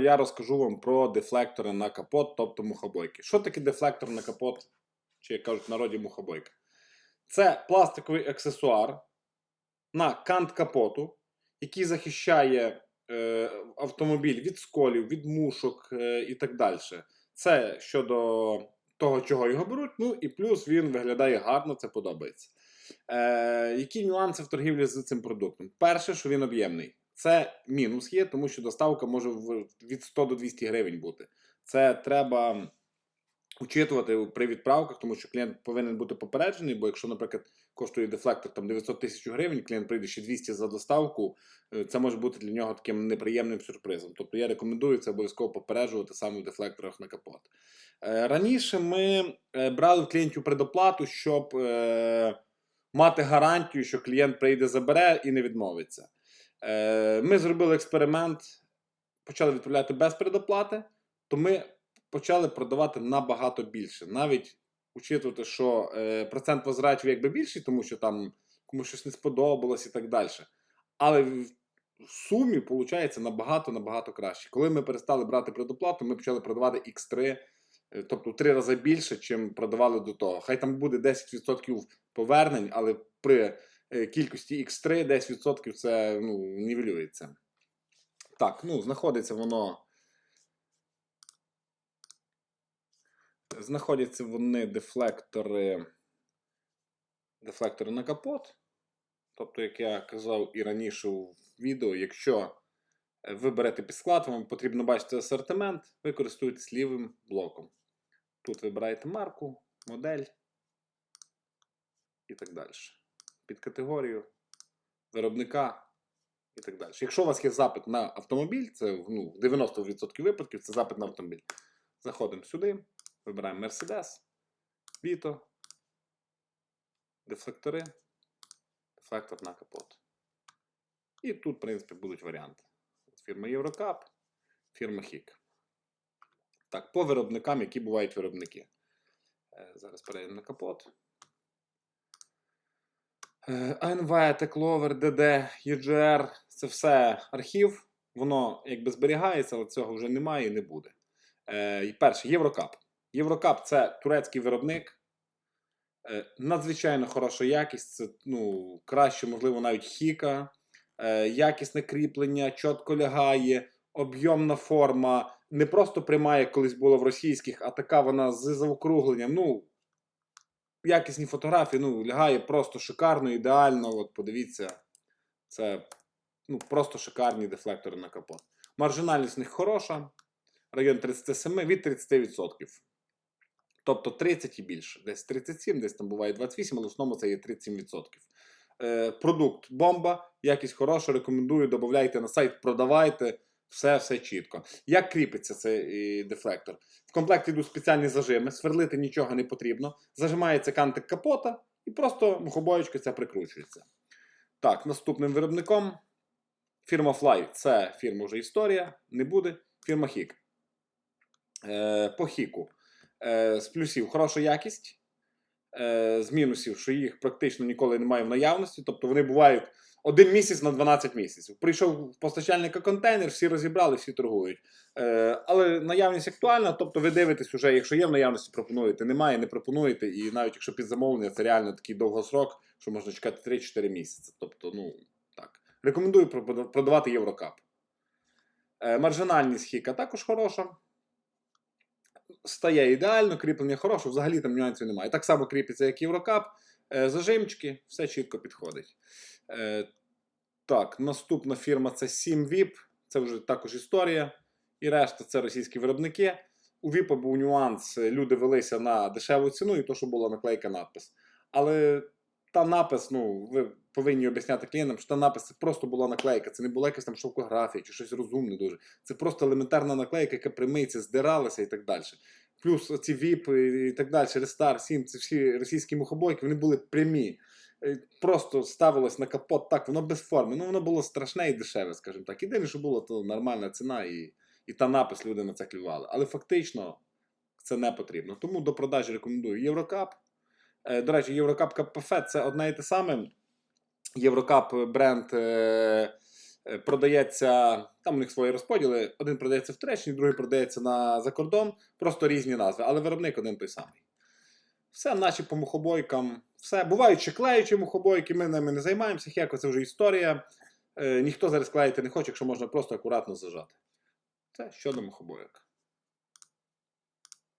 Я розкажу вам про дефлектори на капот, тобто мухобойки. Що таке дефлектор на капот, чи як кажуть в народі мухобойка? Це пластиковий аксесуар на кант капоту, який захищає е, автомобіль від сколів, від мушок е, і так далі. Це щодо того, чого його беруть. Ну і плюс він виглядає гарно, це подобається. Е, які нюанси в торгівлі з цим продуктом? Перше, що він об'ємний. Це мінус є, тому що доставка може від 100 до 200 гривень бути. Це треба учитувати при відправках, тому що клієнт повинен бути попереджений, бо якщо, наприклад, коштує дефлектор там 900 тисяч гривень, клієнт прийде ще 200 за доставку, е, це може бути для нього таким неприємним сюрпризом. Тобто я рекомендую це обов'язково попереджувати саме в дефлекторах на капот. Е, Раніше ми е, брали в клієнтів предоплату, щоб мати гарантію, що клієнт прийде, забере і не відмовиться. Е, Ми зробили експеримент, почали відправляти без предоплати, то ми почали продавати набагато більше. Навіть учитувати, що е, процент возвратів якби більший, тому що там комусь щось не сподобалось і так далі. Але в сумі виходить набагато набагато краще. Коли ми перестали брати предоплату, ми почали продавати X3, е, тобто три рази більше, чим продавали до того. Хай там буде 10% повернень, але при кількості X3 10% це ну, нівелюється. Так, ну, знаходиться воно. Знаходяться вони дефлектори. Дефлектори на капот. Тобто, як я казав і раніше у відео, якщо е, ви берете під склад, вам потрібно бачити асортимент, ви користуєтесь лівим блоком. Тут вибираєте марку, модель і так далі. Під категорію виробника і так далі. Якщо у вас є запит на автомобіль, це ну, в 90% випадків це запит на автомобіль. Заходимо сюди, вибираємо Mercedes, Vito, дефлектори, дефлектор на капот. І тут, в принципі, будуть варіанти. Фірма Єврокап, фірма Хік. Так, по виробникам, які бувають виробники. Е, Зараз перейдемо на капот. Е, АНВ, Текловер, ДД, UGR це все архів. Воно якби зберігається, але цього вже немає і не буде. Е, перше, Єврокап. Єврокап це турецький виробник. Е, надзвичайно хороша якість. Це ну, краще, можливо, навіть хіка. Е, якісне кріплення, чітко лягає, об'ємна форма. Не просто пряма, як колись було в російських, а така вона з заокругленням. Ну, якісні фотографії, ну, лягає просто шикарно, ідеально. От подивіться, це ну, просто шикарні дефлектори на капот. Маржинальність в них хороша, район 37 від 30%. Тобто 30 і більше. Десь 37, десь там буває 28, але в основному це є 37%. Е, продукт бомба, якість хороша, рекомендую, додавайте на сайт, продавайте. Все, все чітко. Як кріпиться цей е, дефлектор? В комплекті йдуть спеціальні зажими, сверлити нічого не потрібно. Зажимається кантик капота і просто мухобоєчка ця прикручується. Так, наступним виробником фірма Fly. Це фірма вже історія, не буде. Фірма Хік. Е, по Хіку. Е, з плюсів хороша якість. Е, з мінусів, що їх практично ніколи немає в наявності. Тобто вони бувають один місяць на 12 місяців. Прийшов постачальника контейнер, всі розібрали, всі торгують. Е, але наявність актуальна, тобто ви дивитесь уже, якщо є в наявності, пропонуєте, немає, не пропонуєте. І навіть якщо під замовлення, це реально такий довгосрок, що можна чекати 3-4 місяці. Тобто, ну так. Рекомендую продавати Єврокап. Е, маржинальність хіка також хороша. Стає ідеально, кріплення хороше, взагалі там нюансів немає. Так само кріпиться, як Єврокап. Е, зажимчики, все чітко підходить. Е, так, наступна фірма це SimVip, це вже також історія. І решта це російські виробники. У VIP був нюанс, люди велися на дешеву ціну і то, що була наклейка надпис. Але та напис, ну, ви повинні об'ясняти клієнтам, що та напис це просто була наклейка, це не була якась там шовкографія чи щось розумне дуже. Це просто елементарна наклейка, яка примиється, здиралася і так далі. Плюс ці VIP і- так далі, Рестар, Сім, це всі російські мухобойки, вони були прямі. Е, Просто ставилось на капот так, воно без форми. Ну, воно було страшне і дешеве, скажімо так. Єдине, що було, то нормальна ціна і, і та напис люди на це клювали. Але фактично це не потрібно. Тому до продажі рекомендую Єврокап. Е, До речі, Єврокап КПФ це одне і те саме. Єврокап бренд Е, Продається, там у них свої розподіли. Один продається в Туреччині, другий продається на, за кордон, просто різні назви, але виробник один той самий. Все, наче по мухобойкам, все. Бувають ще клеючі мухобойки, ми ними не займаємося, хеко це вже історія. Е, ніхто зараз клеїти не хоче, якщо можна просто акуратно зажати. Це щодо мухобойок.